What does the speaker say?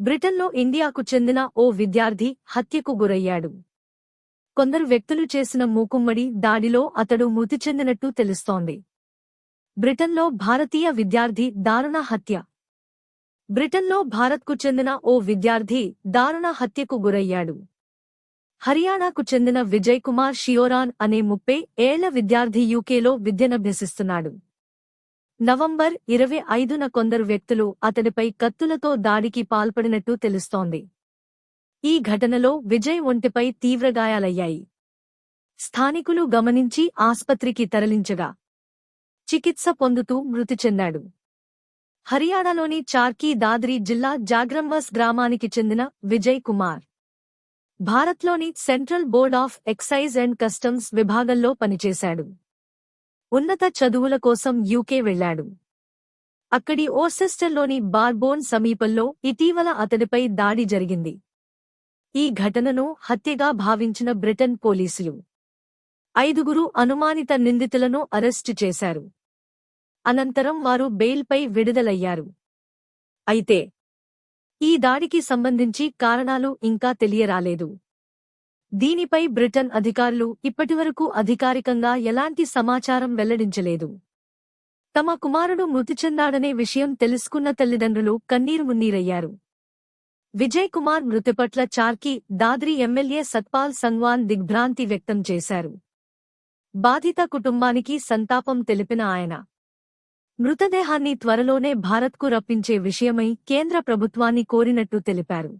బ్రిటన్లో ఇండియాకు చెందిన ఓ విద్యార్థి హత్యకు గురయ్యాడు. కొందరు వ్యక్తులు చేసిన మూకుమ్మడి దాడిలో అతడు మృతి చెందినట్టు తెలుస్తోంది. బ్రిటన్లో భారతీయ విద్యార్థి దారుణ హత్య. బ్రిటన్లో భారత్కు చెందిన ఓ విద్యార్థి దారుణ హత్యకు గురయ్యాడు. హర్యానాకు చెందిన విజయ్ కుమార్ షియోరాన్ అనే ముప్పై ఏళ్ళ విద్యార్థి యూకేలో విద్యనభ్యసిస్తున్నాడు నవంబర్ ఇరవై ఐదున కొందరు వ్యక్తులు అతడిపై కత్తులతో దాడికి పాల్పడినట్టు తెలుస్తోంది. ఈ ఘటనలో విజయ్ ఒంటిపై తీవ్రగాయాలయ్యాయి స్థానికులు గమనించి ఆస్పత్రికి తరలించగా చికిత్స పొందుతూ మృతి చెందాడు. హర్యానాలోని చార్కీ దాద్రి జిల్లా జాగ్రంబస్ గ్రామానికి చెందిన విజయ్ కుమార్ భారత్లోని central board of excise and customs విభాగంలో పనిచేశాడు. ఉన్నత చదువుల కోసం యూకే వెళ్ళాడు అక్కడి ఓసెస్టర్లోని బార్బోన్ సమీపంలో ఇటీవల అతడిపై దాడి జరిగింది. ఈ ఘటనను హత్యగా భావించిన బ్రిటన్ పోలీసులు ఐదుగురు అనుమానిత నిందితులను అరెస్టు చేశారు. అనంతరం వారు బెయిల్పై విడుదలయ్యారు. అయితే ఈ దాడికి సంబంధించి కారణాలు ఇంకా తెలియరాలేదు. దీనిపై బ్రిటన్ అధికారులు ఇప్పటివరకు అధికారికంగా ఎలాంటి సమాచారం వెల్లడించలేదు. తమ కుమారుడు మృతి చెందాడనే విషయం తెలుసుకున్న తల్లిదండ్రులు కన్నీరు మున్నీరయ్యారు. విజయ్ కుమార్ మృతి పట్ల చార్కి దాద్రి ఎమ్మెల్యే సత్పాల్ సంగ్వాన్ దిగ్భ్రాంతి వ్యక్తం చేశారు. బాధిత కుటుంబానికి సంతాపం తెలిపిన ఆయన. మృతదేహాన్ని త్వరలోనే భారత్కు రప్పించే విషయమై కేంద్ర ప్రభుత్వాన్ని కోరినట్టు తెలిపారు.